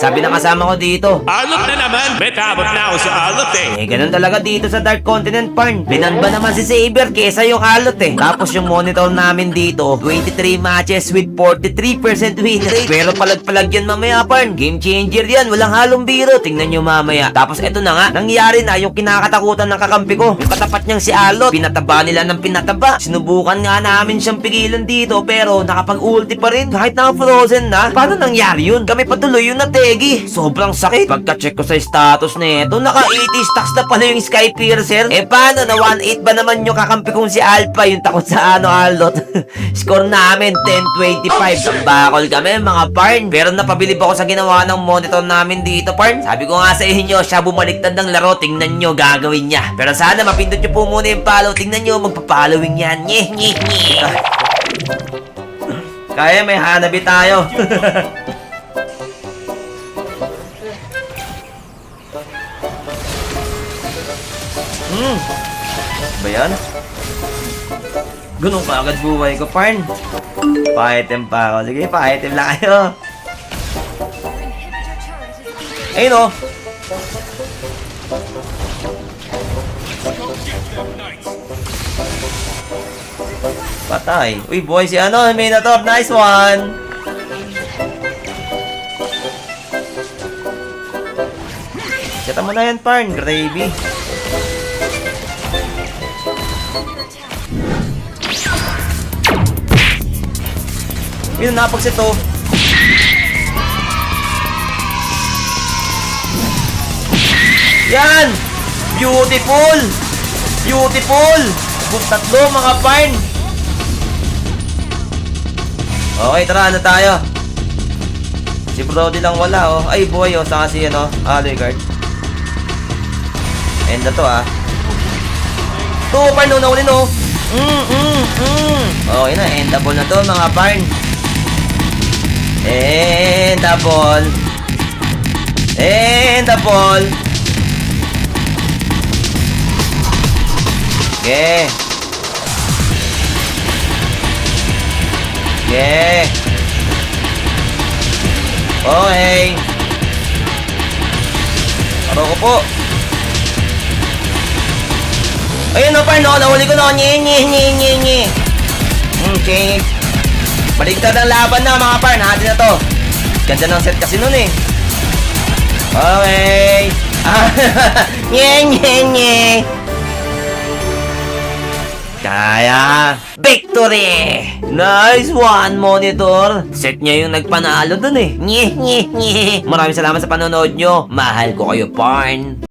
Sabi ng kasama ko dito. Alot na naman! May kabot na ako sa alot eh! Eh, ganun talaga dito sa Dark Continent, Parn. Binanba naman si Saber kesa yung alot eh. Tapos yung monitor namin dito, 23 matches with 43% win rate. Pero palag-palag yan mamaya, Parn. Game changer yan, walang halong biro. Tingnan nyo mamaya. Tapos eto na nga, nangyari na yung kinakatakutan ng kakampi ko. Yung katapat niyang si Alot, pinataba nila ng pinataba. Sinubukan nga namin siyang pigilan dito, pero nakapag-ulti pa rin. Kahit naka-frozen na, paano nangyari yun? Kami patuloy yung nategi. Sobrang sakit. Pagka-check ko sa status nito, naka 80 stacks na pala yung Sky Piercer. Eh paano, na 1-8 ba naman yung kakampi kong si Alpha, yung takot sa ano, Alot? Score namin, 10-25. Tambakol kami, mga parn. Pero napabilib ako sa ginawa ng monitor namin dito, parn. Sabi ko nga sa inyo, siya bumaliktad ng laro, tingnan nyo, gagawin niya. Pero sana mapindot nyo po muna yung follow. Tingnan nyo, magpa-following yan. Nye, nye, nye. Kaya may hanabi tayo. Hmm. Ba yan? Ganun ka agad buhay ko, Parn. Pa-item pa ako. Sige, pa-item lang kayo. Ayun oh. o. Patay. Uy, boy, si ano, Minotaur. Nice one. Seta mo na yan, Parn. Gravy. Yun, napagsit to. Yan! Beautiful! Beautiful! Book tatlo, mga parn! Okay, tara, ano tayo? Si Brody lang wala, oh. Ay, boy, oh. Saka si, ano, Alloy Guard. End na to, ah. To, parn, no, naulin, oh. Mm, mm, mm. Okay na, endable na to, mga parn. Endable. Endable. Okay. Okay. Okay. Aro ko po. Ayun no, par, no. Nahuli ko no. Nye, nye, nye, nye, nye. Hmm, change. Baligtad ang laban na, mga par. Natin na to. Ganda ng set kasi nun eh. Okay. Nye, nye, nye. Kaya, victory! Nice one, monitor! Set niya yung nagpanalo dun eh. Nye, nye, nye. Maraming salamat sa panonood nyo. Mahal ko kayo, Parn.